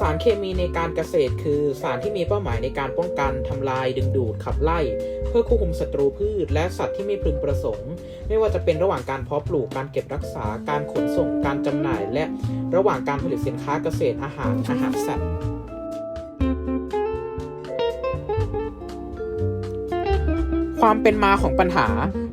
สารเคมีในการเกษตรคือสารที่มีเป้าหมายในการป้องกันทำลายดึงดูดขับไล่ เพื่อควบคุมศัตรูพืช และสัตว์ที่ไม่พึงประสงค์ ไม่ว่าจะเป็นระหว่างการเพาะปลูกการเก็บรักษาการขนส่งการจำหน่าย และระหว่างการผลิตสินค้าเกษตรอาหารอาหารสัตว์ความเป็นมาของปัญหา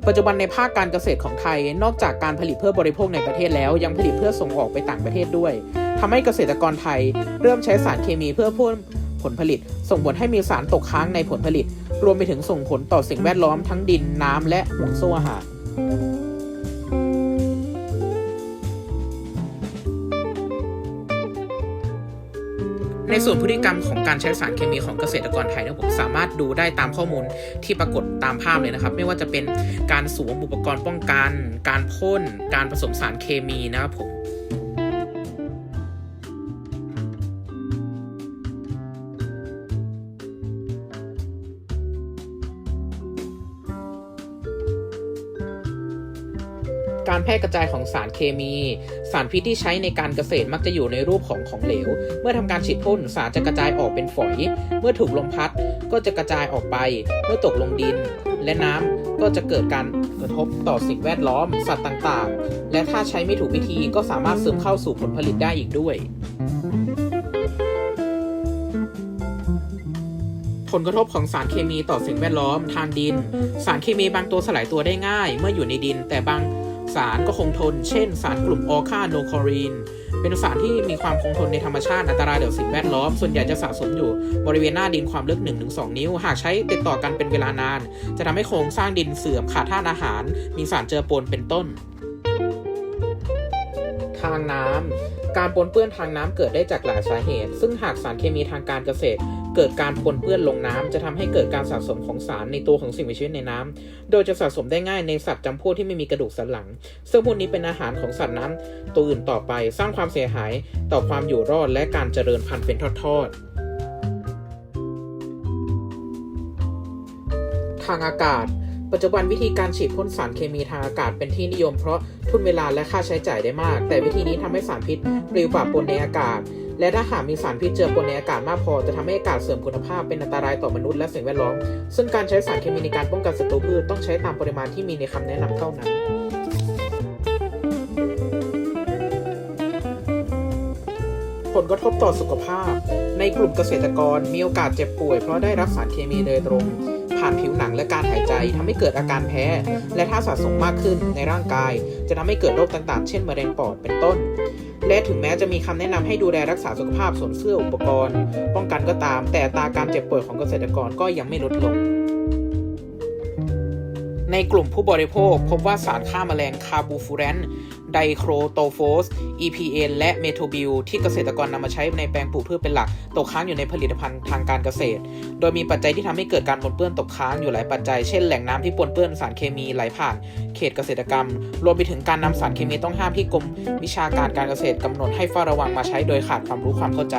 ปัจจุบันในภาคการเกษตรของไทย นอกจากการผลิตเพื่อบริโภคในประเทศแล้ว ยังผลิตเพื่อส่งออกไปต่างประเทศด้วยทำให้เกษตรกรไทย เริ่มใช้สารเคมีเพื่อเพิ่มผลผลิต ส่งผลให้มีสารตกค้างในผลผลิต รวมไปถึงส่งผลต่อสิ่งแวดล้อมทั้งดินน้ำและห่วงโซ่อาหาร ในส่วนพฤติกรรมของการใช้สารเคมีของเกษตรกรไทยนะผมสามารถดูได้ตามข้อมูลที่ปรากฏตามภาพเลยนะครับ ไม่ว่าจะเป็นการสวมอุปกรณ์ป้องกัน การพ่น การผสมสารเคมีนะครับผม การแพร่กระจายของสารเคมี สารพิษที่ใช้ในการเกษตรมักจะอยู่ในรูปของของเหลว เมื่อทำการฉีดพ่นสารจะกระจายออกเป็นฝอย เมื่อถูกลมพัดก็จะกระจายออกไป เมื่อตกลงดิน และน้ำก็จะเกิดการกระทบต่อสิ่งแวดล้อม สัตว์ต่างๆ และถ้าใช้ไม่ถูกวิธีก็สามารถซึมเข้าสู่ผลผลิตได้อีกด้วย ผลกระทบของสารเคมีต่อสิ่งแวดล้อม ทางดิน สารเคมีบางตัวสลายตัวได้ง่าย เมื่ออยู่ในดินแต่บาง สารก็คงทน เช่น สารกลุ่มออคาโนคอรีน เป็นสารที่มีความคงทนในธรรมชาติอันตรายต่อสิ่งแวดล้อม ส่วนใหญ่จะสะสมอยู่บริเวณหน้าดินความลึก 1-2 นิ้ว หากใช้ติดต่อกันเป็นเวลานาน จะทำให้โครงสร้างดินเสื่อมขาดธาตุอาหาร มีสารเจือปนเป็นต้น ทางน้ำการปนเปื้อนทางน้ำเกิดได้จากหลายสาเหตุ ซึ่งหากสารเคมีทางการเกษตร เกิดการปนเปื้อนลงน้ำจะทำให้เกิดการสะสมของสารในตัวของสิ่งมีชีวิตในน้ำโดยจะสะสมได้ง่ายในสัตว์จำพวกที่ไม่มีกระดูกสันหลัง ซึ่งพวกนี้เป็นอาหารของสัตว์น้ำตัวอื่นต่อไปสร้างความเสียหายต่อความอยู่รอดและการเจริญพันธุ์เป็นทอดๆ ทางอากาศปัจจุบันวิธีการฉีดพ่นสารเคมีทางอากาศเป็นที่นิยมเพราะทุนเวลาและค่าใช้จ่ายได้มาก แต่วิธีนี้ทำให้สารพิษปลิวปะปนในอากาศ และถ้าหากมีสารพิษเจือปนในอากาศมากพอจะทำให้อากาศเสื่อมคุณภาพเป็นอันตรายต่อมนุษย์และสิ่งแวดล้อม ซึ่งการใช้สารเคมีในการป้องกันศัตรูพืชต้องใช้ตามปริมาณที่มีในคำแนะนำเท่านั้นผลกระทบต่อสุขภาพ ในกลุ่มเกษตรกรมีโอกาสเจ็บป่วยเพราะได้รับสารเคมีโดยตรง ผ่านผิวหนังและการหายใจทำให้เกิดอาการแพ้ และถ้าสะสมมากขึ้นในร่างกาย จะทำให้เกิดโรคต่างๆ เช่นมะเร็งปอดเป็นต้น และถึงแม้จะมีคำแนะนำให้ดูแลรักษาสุขภาพสวมเสื้ออุปกรณ์ ป้องกันก็ตาม แต่ตาการเจ็บป่วยของเกษตรกรก็ยังไม่ลดลงในกลุ่มผู้บริโภคพบว่าสารฆ่าแมลงคาบูฟูแรน ไดโครโตโฟส EPN และเมโทบิลที่เกษตรกรนำมาใช้ในแปลงปลูกพืชเป็นหลัก ตกค้างอยู่ในผลิตภัณฑ์ทางการเกษตร โดยมีปัจจัยที่ทำให้เกิดการปนเปื้อนตกค้างอยู่หลายปัจจัย เช่นแหล่งน้ำที่ปนเปื้อนสารเคมีไหลผ่าน เขตเกษตรกรรม รวมไปถึงการนำสารเคมีต้องห้ามที่กรมวิชาการการเกษตรกำหนดให้เฝ้าระวังมาใช้โดยขาดความรู้ความเข้าใจ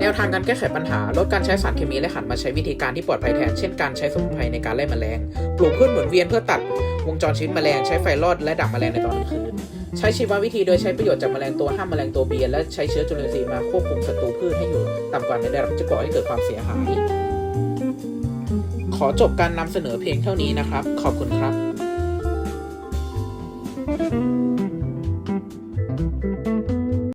แนวทางการแก้ไขปัญหา ลดการใช้สารเคมีและหันมาใช้วิธีการที่ปลอดภัยแทน เช่นการใช้สมุนไพรในการไล่แมลง ปลูกพืชหมุนเวียนเพื่อตัดวงจรชีวิตแมลง ใช้ไฟรอดและดักแมลงในตอนกลางคืน ใช้ชีววิธีโดยใช้ประโยชน์จากแมลงตัวห้ามแมลงตัวเบียและใช้เชื้อจุลินทรีย์มาควบคุมศัตรูพืชให้อยู่ต่ำกว่าในระดับจะก่อให้เกิดความเสียหาย ขอจบการนำเสนอเพียงเท่านี้นะครับ ขอบคุณครับ